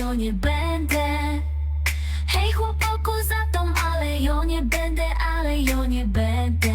jo nie będę. Hej chłopaku za tą, ale jo nie będę, ale jo nie będę.